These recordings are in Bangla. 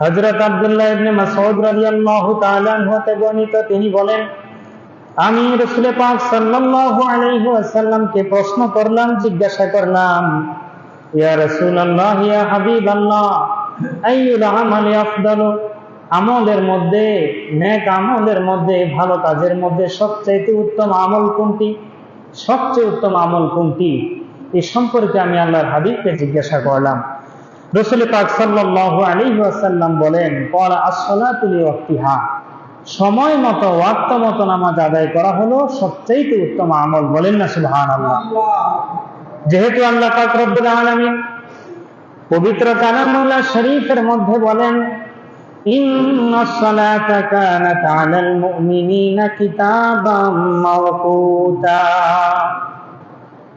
হযরত আব্দুল্লাহ ইবনে মাসউদ রাদিয়াল্লাহু তাআলা হতে বর্ণিত, তিনি বলেন, আমি রাসূল পাক সাল্লাল্লাহু আলাইহি ওয়াসাল্লামকে প্রশ্ন করলাম, জিজ্ঞাসা করলাম, ইয়া রাসূলুল্লাহ, ইয়া হাবিবাল্লাহ, আইয়ুল আমালি আফদালু? আমলের মধ্যে, নেক আমলের মধ্যে, ভালো কাজের মধ্যে সবচেয়ে উত্তম আমল কোনটি? সবচেয়ে উত্তম আমল কোনটি? এই সম্পর্কে আমি আল্লাহর হাবিবকে জিজ্ঞাসা করলাম। রসুল পাক সাল্লাল্লাহু আলাইহি ওয়াসাল্লাম বলেন ক্বালা আস-সালাতু লিওয়াক্তিহা। সময় মতো, ওয়াক্ত মতো নামাজ আদায় করা হলো সবচেয়ে উত্তম আমল। বলেন না, সুবহানাল্লাহ। যেহেতু আল্লাহ পাক রব্বুল আলামিন পবিত্র কালামুল্লাহ শরীফের মধ্যে বলেন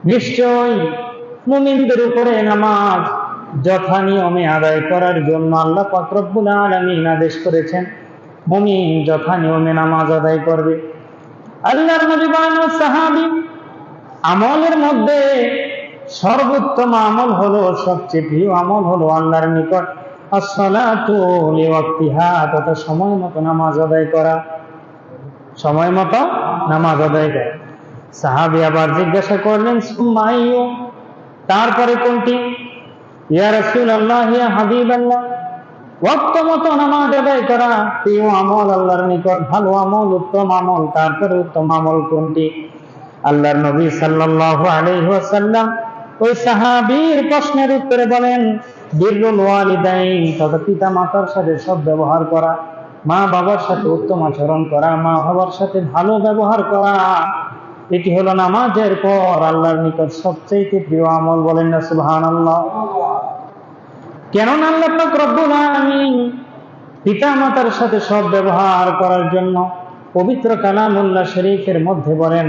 নিশ্চয় মুমিনদের উপরে নামাজ যথা নিয়মে আদায় করার জন্য আল্লাহ পাক রব্বুল আলামিন আদেশ করেছেন। মুমিন যথা নিয়মে নামাজ আদায় করবে। আল্লাহর নবী বানু সাহাবী আমলের মধ্যে সর্বোত্তম আমল হলো, সবচেয়ে প্রিয় আমল হলো আল্লাহর নিকট তথা সময় মতো নামাজ আদায় করা। সময় মতো নামাজ আদায় করা। সাহাবি আবার জিজ্ঞাসা করলেন তারপরে কোনটি? প্রশ্নের উত্তরে বলেন পিতা মাতার সাথে সব ব্যবহার করা মা বাবার সাথে উত্তম আচরণ করা মা বাবার সাথে ভালো ব্যবহার করা, এটি হলো নামাজের পর আল্লাহর নিকট সবচেয়ে প্রিয় আমল বলেন না, সুবহানাল্লাহ। কেননা আল্লাহ পাক রব্বুল আলামিন? পিতা মাতার সাথে সব ব্যবহার করার জন্য পবিত্র কালামুল্লাহ শরীফের মধ্যে বলেন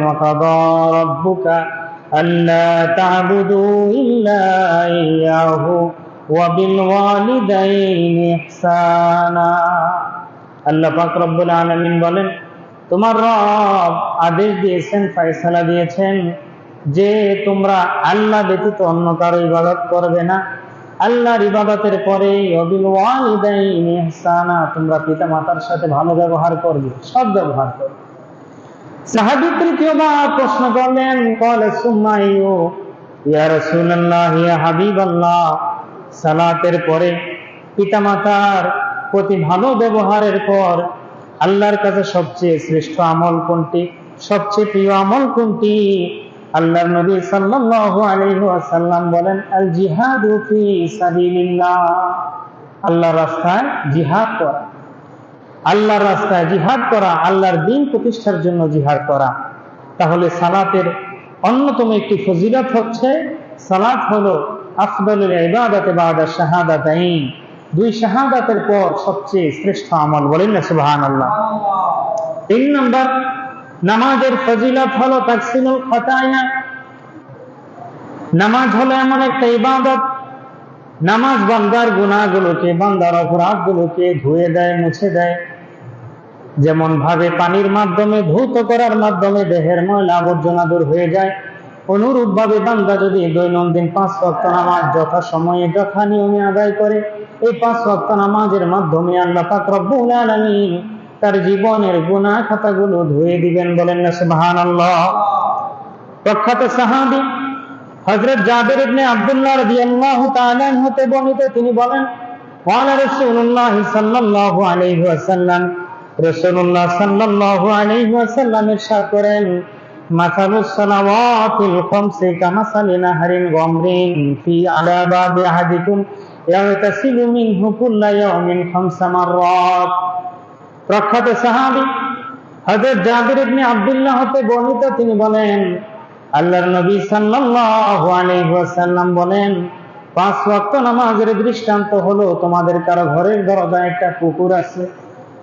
আল্লাহ বলেন, তোমার রব আদেশ দিয়েছেন, ফয়সালা দিয়েছেন যে তোমরা আল্লাহ ব্যতীত অন্য কারও ইবাদত করবে না। আল্লাহর ইবাদতের পরে তোমরা পিতা মাতার সাথে ভালো ব্যবহার করবে সব ব্যবহার করবে। সাহাবী তৃতীয়বার প্রশ্ন করলেন, কলে সুম্মাইয়ু, ইয়া রাসূলুল্লাহ, ইয়া হাবিবাল্লাহ। সালাতের পরে পিতামাতার প্রতি ভালো ব্যবহারের পর, আল্লাহর কাছে সবচেয়ে শ্রেষ্ঠ আমল কোনটি? সবচেয়ে প্রিয় আমল কোনটি? আল্লাহর নবী সাল্লাল্লাহু আলাইহি ওয়াসাল্লাম বলেন আল জিহাদু ফি সাবিলিল্লাহ। আল্লাহর রাস্তায় জিহাদ করা। আল্লাহর রাস্তায় জিহাদ করা, আল্লাহর দিন প্রতিষ্ঠার জন্য জিহাদ করা। তাহলে সালাতের অন্যতম একটি ফজিলত হচ্ছে, সালাত হলো আফদলুল ইবাদাতে বাদা শাহাদাতাইন। দুই শাহাদাতের পর সবচেয়ে শ্রেষ্ঠ আমল বলেন না, সুবহানাল্লাহ। তিন নম্বর নামাজের ফজিলত হলো তাকসিমুল খতায়া। নামাজ হলো এমন একটা ইবাদত। নামাজ বান্দার গুনাহগুলোকে, বান্দার অপরাধগুলোকে ধুয়ে দেয়, মুছে দেয়। যেমন ভাবে পানির মাধ্যমে, ধৌত করার মাধ্যমে দেহের ময়লা আবর্জনা দূর হয়ে যায়। অনুরূপ ভাবে বান্দা যদি দৈনন্দিন পাঁচ ওয়াক্ত নামাজ যথা সময়ে যথা নিয়মে আদায় করে, এই পাঁচ ওয়াক্ত নামাজের মাধ্যমে আল্লাহ পাক রব্বুল আলামিন তার জীবনের গুণা খাতাগুলো ধুয়ে দিবেন বলেন না সুহান আল্লাহ প্রখ্যাত সাহাবি হজরত ইবনে আব্দুল্লাহ রাদিয়াল্লাহু তাআলা হতে বর্ণিত, তিনি বলেন ওয়ালা রাসূলুল্লাহ সাল্লাল্লাহু আলাইহি ওয়াসাল্লাম। রাসূলুল্লাহ সাল্লাল্লাহু আলাইহি ওয়াসাল্লাম ইরশাদ করেন মাসালুস সালাওয়াতিল খামসি কামাসালি নাহরিন গামরিন ফি আলাবাবি আহাদিকুম মিনহু কুল্লা ইয়াউমিন খামসা মাররাত। প্রখ্যাত সাহাবি হযরত জাবির ইবনে আব্দুল্লাহ হতে বর্ণিত, তিনি বলেন, আল্লাহর নবী সাল্লাল্লাহু আলাইহি ওয়াসাল্লাম বলেন, পাঁচ ওয়াক্ত নামাজের দৃষ্টান্ত হলো তোমাদের কারও ঘরের দরজায় একটা পুকুর আছে।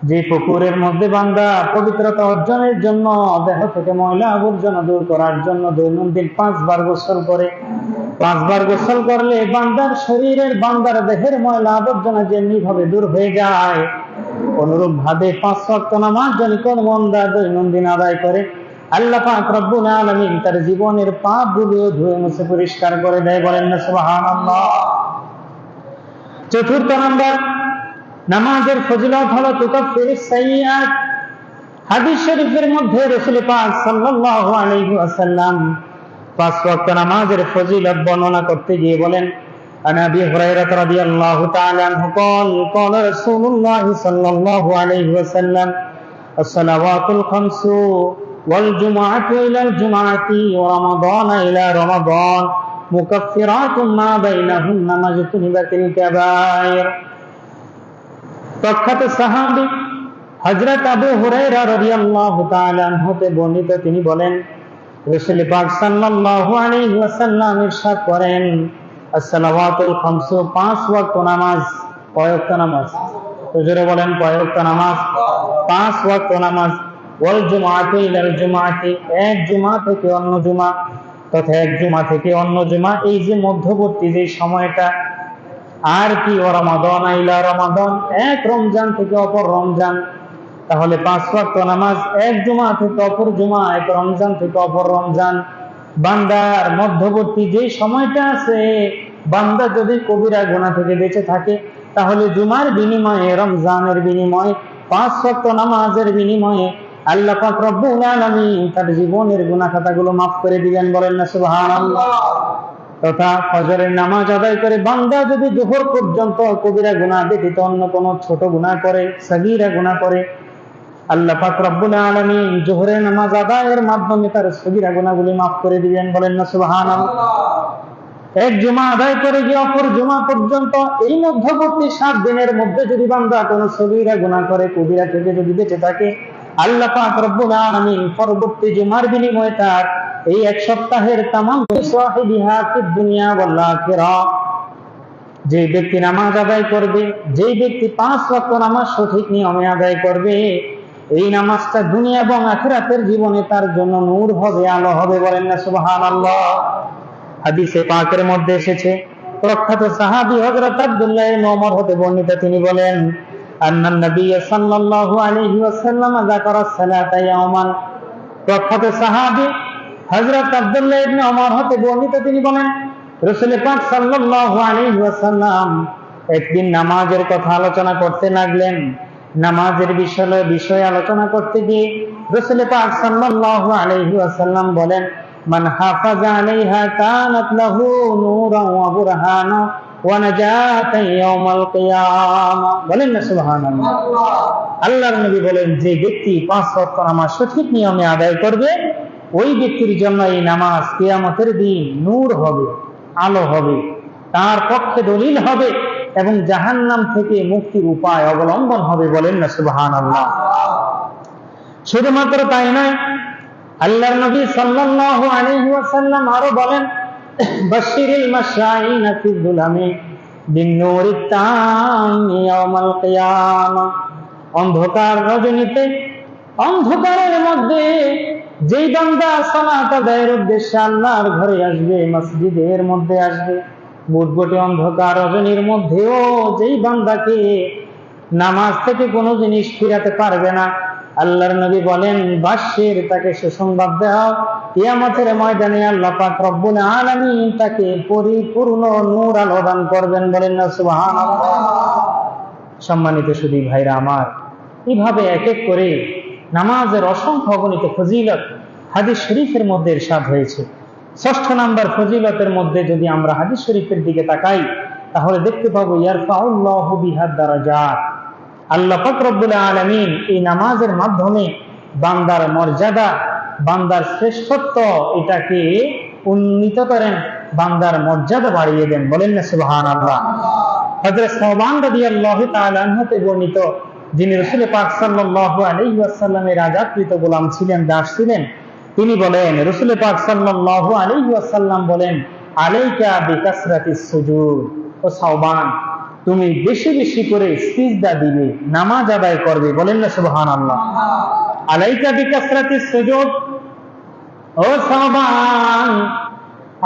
যে পুকুরের মধ্যে বান্দা পবিত্রতা অর্জনের জন্য, দেহ থেকে ময়লা আবর্জনা দূর করার জন্য দৈনন্দিন পাঁচবার গোসল করে। পাঁচবার গোসল করলে বান্দার শরীরের বান্দার দেহের ময়লা আবর্জনা যেমনি ভাবে দূর হয়ে যায় অনুরূপ ভাবে পাঁচ ওয়াক্ত নামাজ যদি কোন মন্দা দৈনন্দিন আদায় করে। আল্লাহ পাক রব্বুল তার জীবনের পাপ ধুয়ে মুছে পরিষ্কার করে দেয় বলেন না চতুর্থ নাম্বার, নামাজের ফজিলত হলো সাইয়াত হাদিস শরীফের মধ্যে রাসূল পাক সাল্লাল্লাহু আলাইহি ওয়াসাল্লাম পাঁচ ওয়াক্ত নামাজের ফজিলত বর্ণনা করতে গিয়ে বলেন عن ابي هريره رضي الله تعالى عنه قال قال رسول الله صلى الله عليه وسلم الصلوات الخمس والجمعة إلى الجمعة ورمضان إلى رمضان مكفرات ما بينهن ما اجتنبت الكبائر প্রখ্যাত সাহাবি হযরত আবু হুরায়রা রাদিয়াল্লাহু তাআলা হতে বর্ণিত তিনি বলেন রাসূল পাক সাল্লাল্লাহু আলাইহি ওয়াসাল্লাম ইরশাদ করেন আসসালাওয়াতুল খামসু, পাঁচ ওয়াক্ত নামাজ নামাজ। হুজুরে বলেন নামাজ, পাঁচ ওয়াক্ত নামাজ। ওয়াল এক জুমা থেকে অন্য জুমা, তথা এক জুমা থেকে অন্য জুমা। এই যে মধ্যবর্তী যে সময়টা, আর কি ও রমাদন আইলা রমাদন, এক রমজান থেকে অপর রমজান। তাহলে পাঁচ ওয়াক্ত নামাজ, এক জুমা থেকে অপর জুমা, এক রমজান থেকে অপর রমজান। বান্দার মধ্যবর্তী যে সময়টা আছে বান্দা যদি কবিরা গুণা থেকে বেঁচে থাকে, তাহলে জুমার বিনিময়ে, রমজানের বিনিময়ে, পাঁচ ওয়াক্ত নামাজের বিনিময়ে আল্লাহ পাক রব্বুল তার জীবনের গুনাহ খাতাগুলো মাফ করে দিবেন বলেন না সুবহানাল্লাহ। তথা ফজরের নামাজ আদায় করে বান্দা যদি দুপুর পর্যন্ত কবিরা গুনাহ ব্যতীত অন্য কোনো ছোট গুনাহ করে, সগীরা গুনাহ করে, আল্লাহ পাক রব্বুল আলামিন জোহরের নামাজ আদায়ের মাধ্যমে তার সগীরা গুনাহগুলি মাফ করে দিবেন বলেন না সুবহানাল্লাহ। এক জুমা আদায় করে গিয়ে অপর জুমা পর্যন্ত এই মধ্যবর্তী সাত দিনের মধ্যে যদি বান্দা কোনো সগীরা গুনাহ করে, কবিরা থেকে যদি বেঁচে থাকে, আল্লাহ পাক রব্বুল আলামিন পরবর্তী জুমার বিনিময়ে তার এই এক সপ্তাহের তামাম দুনিয়া যে ব্যক্তি নামাজ আদায় করবে ব্যক্তি পাঁচ ওয়াক্ত নামাজ সঠিক নিয়মে আদায় করবে, এই নামাজটা দুনিয়া এবং আখিরাতের জীবনে তার জন্য নূর হবে, আলো হবে বলেন না সুবহানাল্লাহ। হাদিসে পাকের মধ্যে এসেছে। প্রখ্যাত সাহাবী হযরত আব্দুল্লাহ ইবনে ওমর হতে বর্ণিত তিনি বলেন, আন্নান নবী সাল্লাল্লাহু আলাইহি ওয়াসাল্লাম যাকারা সালাতা ইয়াওমান। প্রখ্যাত সাহাবী হযরত আব্দুল্লাহ ইবনে ওমর হতে বর্ণিত তিনি বলেন, রাসূল পাক সাল্লাল্লাহু আলাইহি ওয়াসাল্লাম একদিন নামাজের কথা আলোচনা করতে লাগলেন। নামাজের বিষয়ে বিষয়ে আলোচনা করতে গিয়ে রাসূল পাক সাল্লাল্লাহু আলাইহি ওয়াসাল্লাম বলেন আলাইহা কানাত লাহু নূরান ওয়া বুরহানা ওয়া নাজাতান ইয়াউমাল কিয়ামা। বলেন না সুবহানাল্লাহ। আল্লাহর নবী বলেন যে ব্যক্তি পাঁচ ওয়াক্ত নামাজ সঠিক নিয়মে আদায় করবে ওই ব্যক্তির জন্য এই নামাজ কিয়ামতের দিন নূর হবে আলো হবে তার পক্ষে দলিল হবে এবং জাহান্নাম থেকে মুক্তির উপায় অবলম্বন হবে। বলেন না সুবহানাল্লাহ। শুধুমাত্র তাই নয় আল্লাহর নবী সাল্লাল্লাহু আলাইহি ওয়াসাল্লাম আরও বলেন বাশিরিল মাশাইনা ফি যুলামি বিন-নূরিত তামি ইয়াউমাল কিয়ামা। অন্ধকার রজনীতে, অন্ধকারের মধ্যে যেই বান্দা সালাত আদায়ের উদ্দেশ্যে আল্লাহর ঘরে আসবে, মসজিদের মধ্যে আসবে বুটবুটে অন্ধকার রজনীর মধ্যেও যেই বান্দাকে নামাজ থেকে কোনো জিনিস ফিরাতে পারবে না আল্লাহর নবী বলেন বাষ্যের তাকে সুসংবাদ দেওয়া কিয়ামতের ময়দানে আল্লাহ পাক রব্বুল আলামিন তাকে পরিপূর্ণ নূর আলো দান করবেন বলেন না, সুবহানাল্লাহ। সম্মানিত সুদী ভাইরা আমার এইভাবে এক এক করে নামাজের অসংখ্য অগণিত ফজিলত হাদিস শরীফের মধ্যে ইরশাদ হয়েছে। ষষ্ঠ নাম্বার ফজিলতের মধ্যে যদি আমরা হাদিস শরীফের দিকে তাকাই, তাহলে দেখতে পাবো, ইয়ারফাউল্লাহু বিহাদ দারাজাত। আল্লাহ পাক রব্বুল আলামিন এই নামাজের মাধ্যমে বান্দার মর্যাদা, বান্দার শ্রেষ্ঠত্ব এটাকে উন্নীত করেন, বান্দার মর্যাদা বাড়িয়ে দেন। বলেন না আনহুতে বর্ণিত, যিনি দাস ছিলেন, তিনি বলেন, রাসূল পাক বলেন, আলাইকা বিকাসরাতিস সুজুদ। ও সাওবান তুমি বেশি বেশি করে সিজদা দিবে, নামাজ আদায় করবে, বলেন না সুবহানাল্লাহ। আলাইকা বিকাসরাতিস সুজুদ। ও সাওবান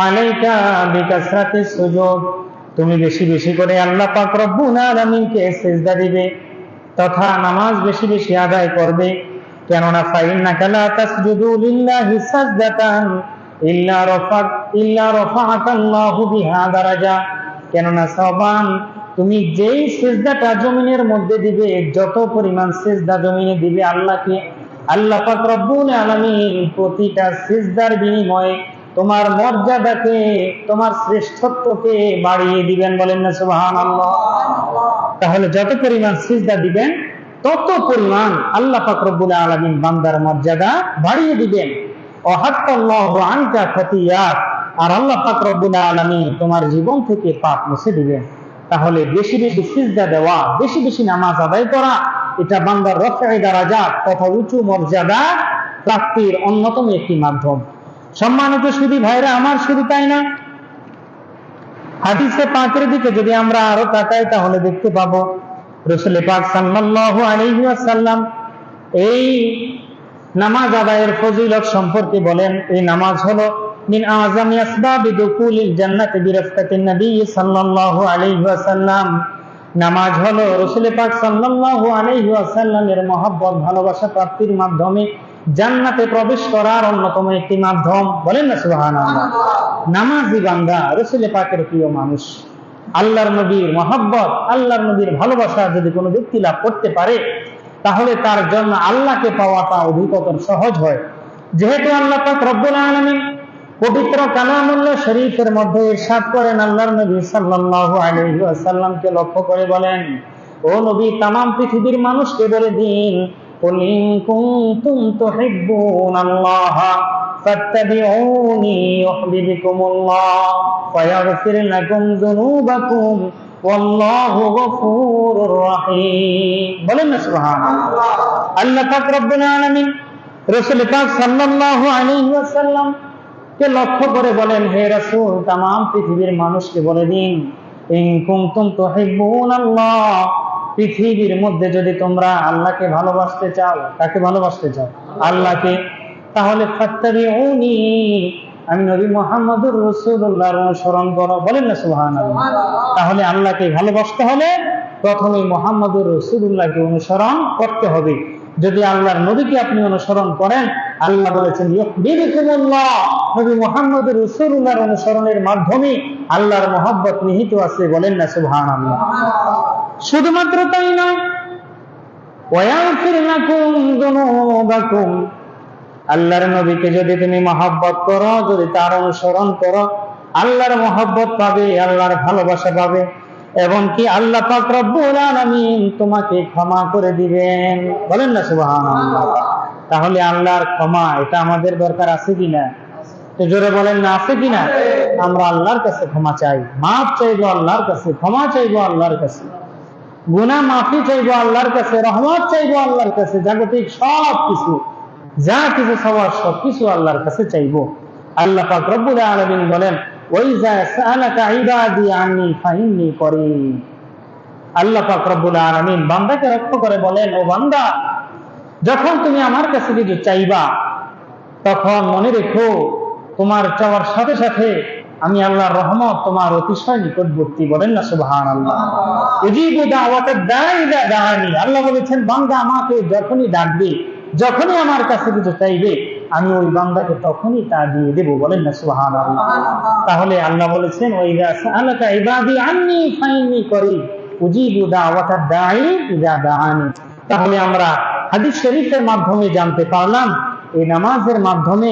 আলাইকা বিকাসরাতিস সুজুদ। তুমি বেশি বেশি করে আল্লাহ পাক রব্বুল আলামিনকে সিজদা দিবে, তথা নামাজ বেশি বেশি আদায় করবে। কেননা ফাইন্নাকা লা তাসজুদু লিল্লাহি সাজদাতান ইল্লা রাফাত ইল্লা রাফাআকাল্লাহু বিহা দারাজা। কেননা সাবান তুমি যেই সেজদাটা জমিনের মধ্যে দিবে, যত পরিমাণ সেজদা জমিনে দিবে, আল্লাহকে, আল্লাহ পাক প্রতিটা সেজদার বিনিময়ে তোমার মর্যাদাকে, তোমার শ্রেষ্ঠত্বকে বাড়িয়ে দিবেন বলেন না, সুবহানাল্লাহ। তাহলে যত পরিমাণ সিজদা দিবেন, তত পরিমাণ আল্লাহ পাক রব্বুল আলামিন বান্দার মর্যাদা বাড়িয়ে দিবেন। অহাত্তাল্লাহু আনকা আর আল্লাহ পাক রব্বুল আলামিন তোমার জীবন থেকে পাপ মুছে দিবেন। তাহলে বেশি বেশি সিজদা দেওয়া, বেশি বেশি নামাজ আদায় করা, এটা বান্দার রফাই দারাজাত তথা উঁচু মর্যাদা প্রাপ্তির অন্যতম একটি মাধ্যম। সম্মানিত শুধু ভাইরা, আমার শুধু তাই না, হাদিসে পাকের দিকে যদি আমরা আরও তাকাই, তাহলে দেখতে পাবো রসুল পাক সাল্লাল্লাহু আলাইহি ওয়াসাল্লাম এই নামাজ আদায়ের ফজিলত সম্পর্কে বলেন, এই নামাজ হলো মিন আযামি আসবাবি দুকুলিল জান্নাতি বিরাফকাতিন নবী সাল্লাল্লাহু আলাইহি ওয়াসাল্লাম। নামাজ হলো রসুল পাক সাল্লাল্লাহু আলাইহি ওয়াসাল্লামের মহব্বত ভালোবাসা প্রাপ্তির মাধ্যমে জান্নাতে প্রবেশ করার অন্যতম একটি মাধ্যম। বলেন না সুবহানাল্লাহ। নামাজি বান্দা রসুল পাকের প্রিয় মানুষ। আল্লাহর নবীর মহব্বত আল্লাহর নবীর ভালোবাসা যদি কোনো ব্যক্তি লাভ করতে পারে তাহলে তার জন্য আল্লাহকে পাওয়াটা অধিকতর সহজ হয়। যেহেতু আল্লাহ পাক রব্বুল আলামিন পবিত্র কালামুল্লাহ শরীফের মধ্যে ইরশাদ করেন আল্লাহর নবী সাল্লাল্লাহু আলাইহি ওয়াসাল্লামকে লক্ষ্য করে বলেন ও নবী তামাম পৃথিবীর মানুষকে বলে দিন قل إن كنتم تحبون الله فاتبعوني يحببكم الله ويغفر لكم ذنوبكم والله غفور رحيم বলেন না সুবহানাল্লাহ আল্লাহ পাক রব্বুল আলামিন রাসূল পাক সাল্লাল্লাহু আলাইহি ওয়াসাল্লাম কে লক্ষ্য করে বলেন হে রাসূল तमाम পৃথিবীর মানুষকে বলে দিন ইন কুনতুম তুহিব্বুনাল্লাহ পৃথিবীর মধ্যে যদি তোমরা আল্লাহকে ভালোবাসতে চাও কাকে ভালোবাসতে চাও আল্লাহকে তাহলে ফাত্তাবিউনি আমি নবী মোহাম্মদুর রাসূলুল্লাহর অনুসরণ করো বলেন না সুবহানাল্লাহ তাহলে আল্লাহকে ভালোবাসতে হলে প্রথমে মোহাম্মদুর রাসূলুল্লাহকে অনুসরণ করতে হবে যদি আল্লাহর নবীকে আপনি অনুসরণ করেন আল্লাহ বলেছেন নবী মুহাম্মদুর রাসূলুল্লাহর অনুসরণের মাধ্যমে আল্লাহর মহব্বত নিহিত আছে বলেন না সুবহানাল্লাহ। শুধুমাত্র তাই নয় আল্লাহর নবীকে যদি তুমি মহাব্বত করো যদি তার অনুসরণ করো আল্লাহর মহব্বত পাবে আল্লাহর ভালোবাসা পাবে। এবং কি আল্লাহ তোমাকে ক্ষমা করে দিবেন। বলেন না সুবহানাল্লাহ। তাহলে আল্লাহর ক্ষমা, এটা আমাদের দরকার আছে কিনা তো জোরে বলেন না, আছে কিনা আমরা আল্লাহর কাছে ক্ষমা চাই। মাফ চাইব আল্লাহর কাছে, ক্ষমা চাইব আল্লাহর কাছে। গুনা মাফি চাইব আল্লাহর কাছে, রহমত চাইব আল্লাহর কাছে, জাগতিক সব কিছু, যা কিছু সবার সব কিছু আল্লাহর কাছে চাইব। আল্লাহ পাক রব্বুল আলামিন বলেন আল্লাহ পাক রব্বুল আলামিন বান্দাকে রক্ষা করে বলেন ও বান্দা যখন তুমি আমার কাছে কিছু চাইবা তখন মনে রেখো তোমার চাওয়ার সাথে সাথে আমি আল্লাহর রহমত তোমার অতিশয় নিকটবর্তী বলেন না সুবহান আল্লাহ আল্লাহ বলেছেন বান্দা আমাকে যখনই ডাকবে যখনই আমার কাছে কিছু চাইবে আমি ওই বান্দাকে তখনই তা দিয়ে দেব বলেন না আল্লাহ তাহলে আল্লাহ বলেছেন ওই আলাকা ইবাদি আন্নি ফাইনি করি উজিবু দাওয়াতাদ দাঈ ইযা দাআনি। তাহলে আমরা হাদিস শরীফের মাধ্যমে জানতে পারলাম এই নামাজের মাধ্যমে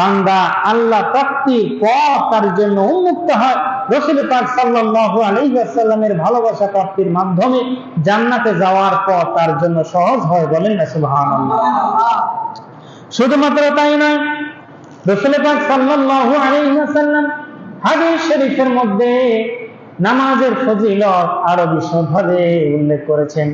বান্দা আল্লাহ প্রাপ্তির পথ তার জন্য উন্মুক্ত হয়। রসুল পাক সাল্লাল্লাহু আলাইহি ওয়াসাল্লামের ভালোবাসা প্রাপ্তির মাধ্যমে জান্নাতে যাওয়ার পথ তার জন্য সহজ হয় বলেন না সুবহানাল্লাহ। শুধুমাত্র তাই নয় রসুল পাক সাল্লাল্লাহু আলাইহি ওয়াসাল্লাম হাদিস শরীফের মধ্যে নামাজের ফজিলত আরও বিশদভাবে উল্লেখ করেছেন।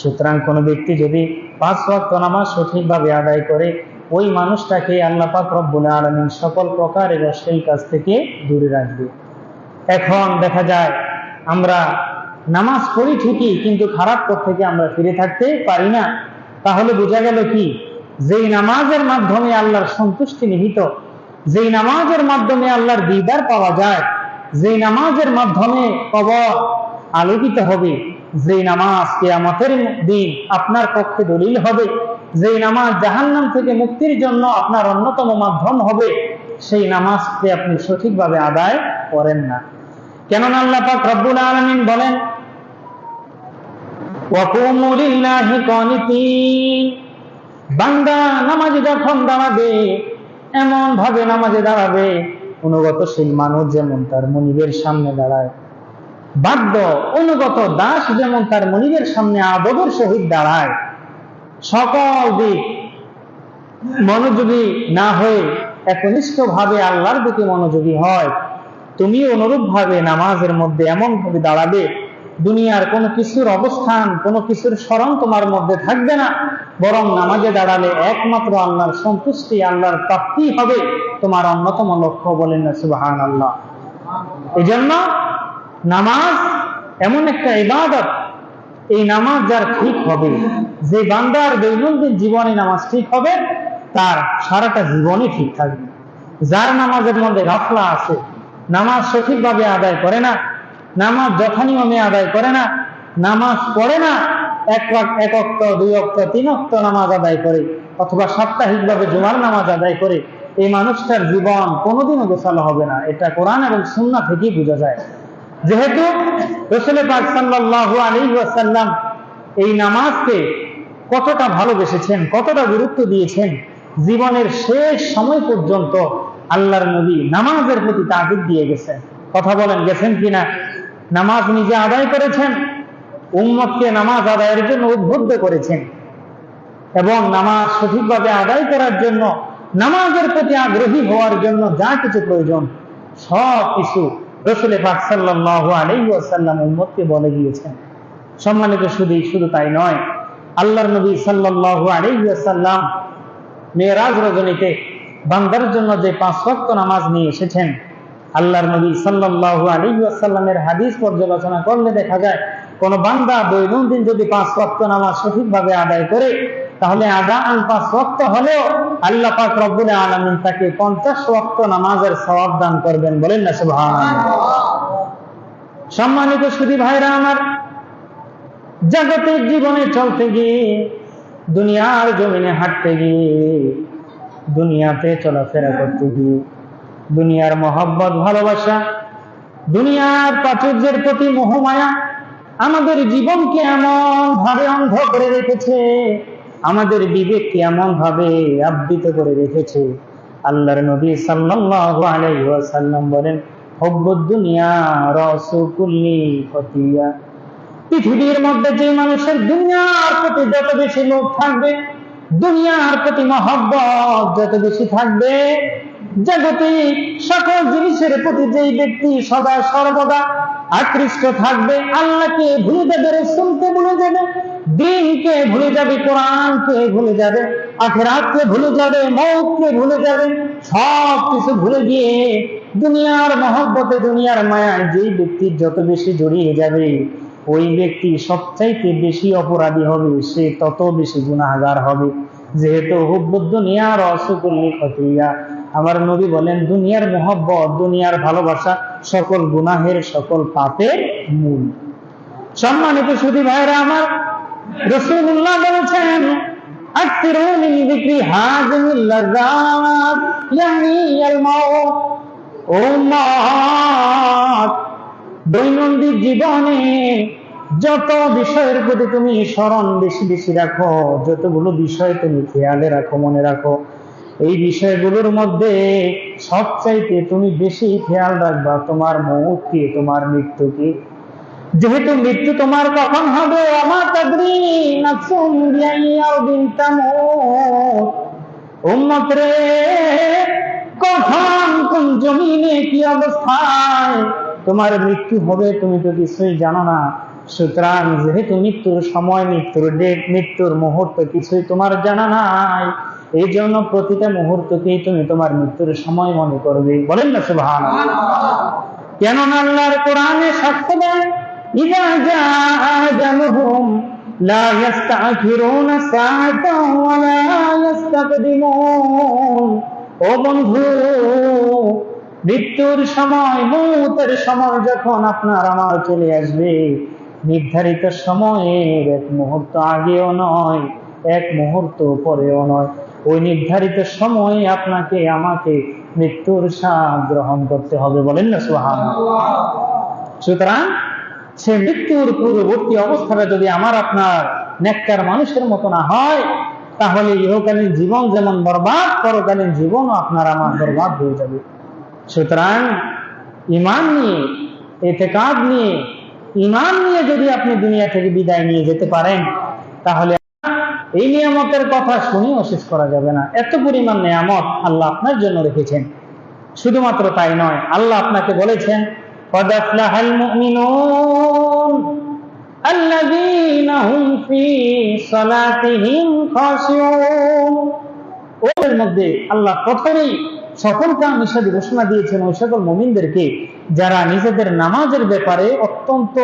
সুতরাং কোন ব্যক্তি যদি পাঁচ ওয়াক্ত নামাজ সঠিকভাবে আদায় করে, ওই মানুষটাকে আল্লাহ পাক রব্বুল আলামিন সকল প্রকারের অশ্লীল কাজ থেকে দূরে রাখবে। এখন দেখা যায়, আমরা নামাজ পড়ি ঠিকই, কিন্তু খারাপ পথ থেকে আমরা ফিরে থাকতে পারি না। তাহলে বোঝা গেল কি? যেই নামাজের মাধ্যমে আল্লাহর সন্তুষ্টি নিহিত, যেই নামাজের মাধ্যমে আল্লাহর দিদার পাওয়া যায়, যেই নামাজের মাধ্যমে কবর আলোকিত হবে, যেই নামাজ কেয়ামতের দিন আপনার পক্ষে দলিল হবে, যেই নামাজ জাহান্নাম থেকে মুক্তির জন্য আপনার অন্যতম মাধ্যম হবে, সেই নামাজকে আপনি সঠিকভাবে আদায় করেন না। কেন আল্লাহ পাক রব্বুল আলমিন বলেন ওয়াকুমুলিল্লাহি কনিতিন। বান্দা নামাজে যখন দাঁড়াবে, এমন ভাবে নামাজে দাঁড়াবে অনুগতশীল মানুষ যেমন তার মনিবের সামনে দাঁড়ায়। বাধ্য অনুগত দাস যেমন তার মনিবের সামনে আদবের সহিত দাঁড়ায়। সকল দিক মনোযোগী না হয়ে একনিষ্ঠ ভাবে আল্লাহর দিকে মনোযোগী হয়। তুমি অনুরূপ ভাবে নামাজের মধ্যে এমন ভাবে দাঁড়াবে দুনিয়ার কোনো কিছুর অবস্থান, কোনো কিছুর স্মরণ তোমার মধ্যে থাকবে না। বরং নামাজে দাঁড়ালে একমাত্র আল্লাহর সন্তুষ্টি, আল্লাহর প্রাপ্তি হবে তোমার অন্যতম লক্ষ্য বলেন না সুবাহান আল্লাহ এই জন্য নামাজ এমন একটা ইবাদত, এই নামাজ যার ঠিক হবে, যে বান্দার দৈনন্দিন জীবনে নামাজ ঠিক হবে, তার সারাটা জীবনই ঠিক থাকবে। যার নামাজের মধ্যে গাফলা আছে, নামাজ সঠিকভাবে আদায় করে না নামাজ যথানিয়মে আদায় করে না, নামাজ পড়ে না, এক এক অক্ত দুই অক্ত তিন অক্ত নামাজ আদায় করে, অথবা সাপ্তাহিকভাবে জুমার নামাজ আদায় করে, এই মানুষটার জীবন কোনোদিনও গোছালো হবে না। এটা কোরআন এবং সুন্না থেকেই বোঝা যায়। যেহেতু রসুল পাক সাল্লাল্লাহু আলাইহি ওয়াসাল্লাম এই নামাজকে কতটা ভালোবেসেছেন, কতটা গুরুত্ব দিয়েছেন, জীবনের শেষ সময় পর্যন্ত আল্লাহর নবী নামাজের প্রতি তাগিদ দিয়ে গেছেন। কথা বলেন, গেছেন কিনা? নামাজ নিজে আদায় করেছেন, উম্মতকে নামাজ আদায়ের জন্য উদ্বুদ্ধ করেছেন এবং নামাজ সঠিকভাবে আদায় করার জন্য, নামাজের প্রতি আগ্রহী হওয়ার জন্য যা কিছু প্রয়োজন, সব কিছু রসুল সাল্লাল্লাহু আলাইহি উম্মতকে বলে গিয়েছেন। সম্মানিত শুধু শুধু তাই নয়, আল্লাহর নবী সাল্লাল্লাহু আলাইহি ওয়াসাল্লাম মেয়েরাজ রজনীতে বান্দার জন্য যে পাঁচ ওয়াক্ত নামাজ নিয়ে এসেছেন আল্লাহর নবী সাল্লাল্লাহু আলাইহি ওয়াসাল্লামের হাদিস পর্যালোচনা করলে দেখা যায়, কোন বান্দা দৈনন্দিন যদি পাঁচ ওয়াক্ত নামাজ সঠিকভাবে আদায় করে, তাহলে আদা আন পাঁচ ওয়াক্ত হলেও আল্লাহ পাক রব্বুল আলামিন তাকে পঞ্চাশ ওয়াক্ত নামাজের সওয়াব দান করবেন বলেন না, সুবহানাল্লাহ। সম্মানিত সুধী ভাইরা আমার, জাগতিক জীবনে চলতে গিয়ে, দুনিয়ার জমিনে হাঁটতে গিয়ে, দুনিয়াতে চলাফেরা করতে গিয়ে দুনিয়ার মহব্বত, ভালোবাসা, দুনিয়ার প্রাচুর্যের প্রতি মোহমায়া আমাদের জীবনকে এমন ভাবে অন্ধ করে রেখেছে, আমাদের বিবেককে এমন ভাবে আবৃত করে রেখেছে। আল্লাহর নবী সাল্লাল্লাহু আলাইহি ওয়াসাল্লাম বলেন দুনিয়া ফতিয়া পৃথিবীর মধ্যে যে মানুষের দুনিয়ার প্রতি যত বেশি লোভ থাকবে, দুনিয়ার প্রতি মহব্বত যত বেশি থাকবে জাগতিক সকল জিনিসের প্রতি যেই ব্যক্তি সদা সর্বদা আকৃষ্ট থাকবে, আল্লাহকে ভুলে যাবে, রসুলকে ভুলে যাবে, দিনকে ভুলে যাবে, কোরআনকে ভুলে যাবে, আখেরাতকে ভুলে যাবে মৌতকে ভুলে যাবে, সব কিছু ভুলে গিয়ে দুনিয়ার মহব্বতে, দুনিয়ার মায়ায় যেই ব্যক্তির যত বেশি জড়িয়ে যাবে, ওই ব্যক্তি সবচাইতে বেশি অপরাধী হবে, সে তত বেশি গুণাগার হবে। যেহেতু হুব্বুদ দুনিয়ার অসুকুল্লি খতিয়া আমার নবী বলেন, দুনিয়ার মহব্বত, দুনিয়ার ভালোবাসা সকল গুনাহের সকল পাপের মূল। সম্মানিত সুদী ভাইরা আমার রসুল্লাহ বলেছেন দৈনন্দিন জীবনে যত বিষয়ের প্রতি তুমি স্মরণ বেশি বেশি রাখো, যতগুলো বিষয় তুমি খেয়ালে রাখো, মনে রাখো এই বিষয়গুলোর মধ্যে সবচাইতে তুমি বেশি খেয়াল রাখবা তোমার মৌতকে তোমার মৃত্যুকে যেহেতু মৃত্যু তোমার কখন হবে? আমার তাদরি নাফসুন বিআইয়াউদিন তামুত। উম্মত রে কখন কোন জমিনে কি অবস্থায় তোমার মৃত্যু হবে তুমি তো কিছুই জানো না। সুতরাং যেহেতু মৃত্যুর সময়, মৃত্যুর ডেট মৃত্যুর মুহূর্ত কিছুই তোমার জানা নাই এই জন্য প্রতিটা মুহূর্তকেই তুমি তোমার মৃত্যুর সময় মনে করবে। বলেন না সুবহান কেননা আল্লাহর কোরআনে সাক্ষ্য দেয় মৃত্যুর সময়, মৌতের সময় যখন আপনার আমার চলে আসবে, নির্ধারিত সময়ের এক মুহূর্ত আগেও নয়, এক মুহূর্ত পরেও নয়। ওই নির্ধারিত সময়ে আপনাকে, আমাকে মৃত্যুর স্বাদ গ্রহণ করতে হবে বলেন না সুহান সুতরাং সে মৃত্যুর পূর্ববর্তী অবস্থাটা যদি আমার, আপনার নেককার মানুষের মতো না হয়, তাহলে ইহকালীন জীবন যেমন বরবাদ, পরকালীন জীবন আপনার আমার বরবাদ হয়ে যাবে। সুতরাং ইমান নিয়ে, এতেকাদ নিয়ে ইমান নিয়ে যদি আপনি দুনিয়া থেকে বিদায় নিয়ে যেতে পারেন, তাহলে এই নিয়ামতের কথা শুনেও শেষ করা যাবে না। এত পরিমাণ নিয়ামত আল্লাহ আপনার জন্য রেখেছেন। শুধুমাত্র তাই নয়, আল্লাহ আপনাকে বলেছেন ওদের মধ্যে আল্লাহ প্রথমেই সকলকে আমি ঘোষণা দিয়েছেন, ওই সকল যারা নিজেদের নামাজের ব্যাপারে অত্যন্ত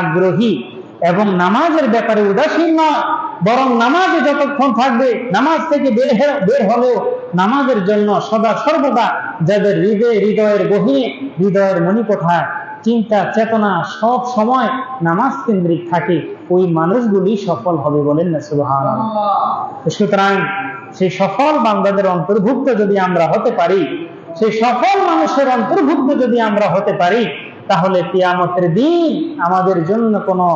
আগ্রহী এবং নামাজের ব্যাপারে উদাসীন নয়। বরং নামাজে যতক্ষণ থাকবে নামাজ থেকে বের বের হলেও নামাজের জন্য সদা সর্বদা যাদের হৃদয় হৃদয়ের গহীনে হৃদয়ের মণিকোঠায় চিন্তা চেতনা সব সময় নামাজ কেন্দ্রিক থাকে ওই মানুষগুলি সফল হবে বলেন না সুবহান সুতরাং সেই সফল বান্দাদের অন্তর্ভুক্ত যদি আমরা হতে পারি সেই সফল মানুষের অন্তর্ভুক্ত যদি আমরা হতে পারি তাহলে কিয়ামতের দিন আমাদের জন্য কোনো